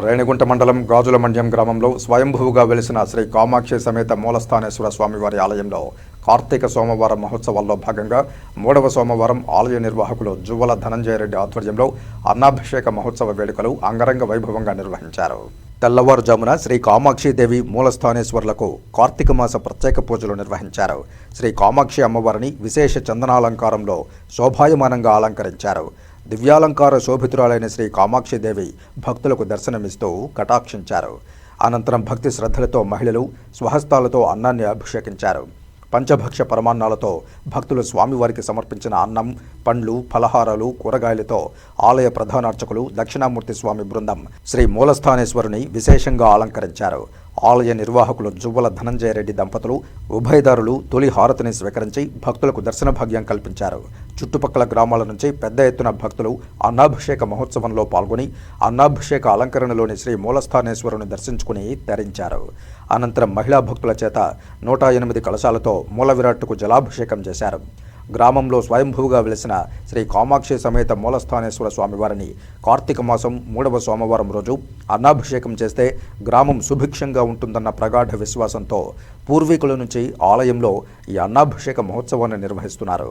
రేణిగుంట మండలం గాజుల మండ్యం గ్రామంలో స్వయంభువుగా వెలిసిన శ్రీ కామాక్షి సమేత మూలస్థానేశ్వర స్వామివారి ఆలయంలో కార్తీక సోమవారం మహోత్సవాల్లో భాగంగా మూడవ సోమవారం ఆలయ నిర్వాహకులు జువ్వల ధనంజయ రెడ్డి ఆధ్వర్యంలో అన్నాభిషేక మహోత్సవ వేడుకలు అంగరంగ వైభవంగా నిర్వహించారు. తెల్లవారుజామున శ్రీ కామాక్షిదేవి మూలస్థానేశ్వర్లకు కార్తీక మాస ప్రత్యేక పూజలు నిర్వహించారు. శ్రీ కామాక్షి అమ్మవారిని విశేష చందనాలంకారంలో శోభాయమానంగా అలంకరించారు. దివ్యాలంకార శోభితురాలైన శ్రీ కామాక్షిదేవి భక్తులకు దర్శనమిస్తూ కటాక్షించారు. అనంతరం భక్తి శ్రద్ధలతో మహిళలు స్వహస్తాలతో అన్నాన్ని అభిషేకించారు. పంచభక్ష పరమాన్నాలతో భక్తులు స్వామివారికి సమర్పించిన అన్నం పండ్లు ఫలహారాలు కూరగాయలతో ఆలయ ప్రధానార్చకులు దక్షిణామూర్తి స్వామి బృందం శ్రీ మూలస్థానేశ్వరుని విశేషంగా అలంకరించారు. ఆలయ నిర్వాహకులు జువ్వల ధనంజయ రెడ్డి దంపతులు ఉభయదారులు తొలి హారతిని స్వీకరించి భక్తులకు దర్శన భాగ్యం కల్పించారు. చుట్టుపక్కల గ్రామాల నుంచి పెద్ద ఎత్తున భక్తులు అన్నాభిషేక మహోత్సవంలో పాల్గొని అన్నాభిషేక అలంకరణలోని శ్రీ మూలస్థానేశ్వరుని దర్శించుకుని తరించారు. అనంతరం మహిళా భక్తుల చేత నూట ఎనిమిది కలశాలతో మూల విరాట్కు జలాభిషేకం చేశారు. గ్రామంలో స్వయంభూగా వెలిసిన శ్రీ కామాక్షి సమేత మూలస్థానేశ్వర స్వామివారిని కార్తీక మాసం మూడవ సోమవారం రోజు అన్నాభిషేకం చేస్తే గ్రామం సుభిక్షంగా ఉంటుందన్న ప్రగాఢ విశ్వాసంతో పూర్వీకుల నుంచి ఆలయంలో ఈ అన్నాభిషేక మహోత్సవాన్ని నిర్వహిస్తున్నారు.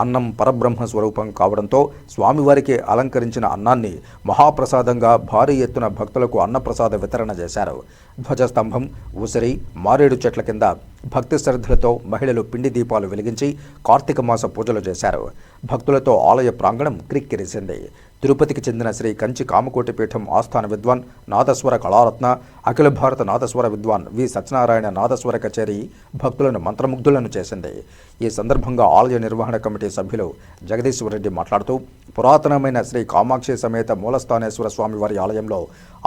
అన్నం పరబ్రహ్మ స్వరూపం కావడంతో స్వామివారికి అలంకరించిన అన్నాన్ని మహాప్రసాదంగా భారీ ఎత్తున భక్తులకు అన్నప్రసాద వితరణ చేశారు. ధ్వజస్తంభం ఉసిరి మారేడు చెట్ల కింద భక్తి శ్రద్ధలతో మహిళలు పిండి దీపాలు వెలిగించి కార్తీక మాస పూజలు చేశారు. భక్తులతో ఆలయ ప్రాంగణం క్రిక్కిరిసింది. తిరుపతికి చెందిన శ్రీ కంచి కామకోటి పీఠం ఆస్థాన విద్వాన్ నాదస్వర కళారత్న అఖిల భారత నాదస్వర విద్వాన్ వి సత్యనారాయణ నాదస్వర కచేరి భక్తులను మంత్రముగ్ధులను చేసింది. ఈ సందర్భంగా ఆలయ నిర్వహణ కమిటీ సభ్యులు జగదీశ్వరరెడ్డి మాట్లాడుతూ పురాతనమైన శ్రీ కామాక్షి సమేత మూలస్థానేశ్వర స్వామివారి ఆలయంలో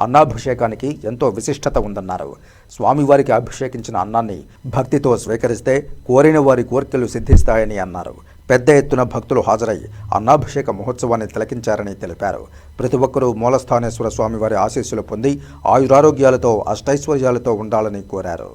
అన్నాభిషేకానికి ఎంతో విశిష్టత ఉందన్నారు. స్వామివారికి అభిషేకించిన అన్నాన్ని భక్తితో స్వీకరిస్తే కోరిన వారి కోరికలు సిద్ధిస్తాయని అన్నారు. పెద్ద ఎత్తున భక్తులు హాజరై అన్నాభిషేక మహోత్సవాన్ని తిలకించారని తెలిపారు. ప్రతి ఒక్కరూ మూలస్థానేశ్వర స్వామివారి ఆశీస్సులు పొంది ఆయురారోగ్యాలతో అష్టైశ్వర్యాలతో ఉండాలని కోరారు.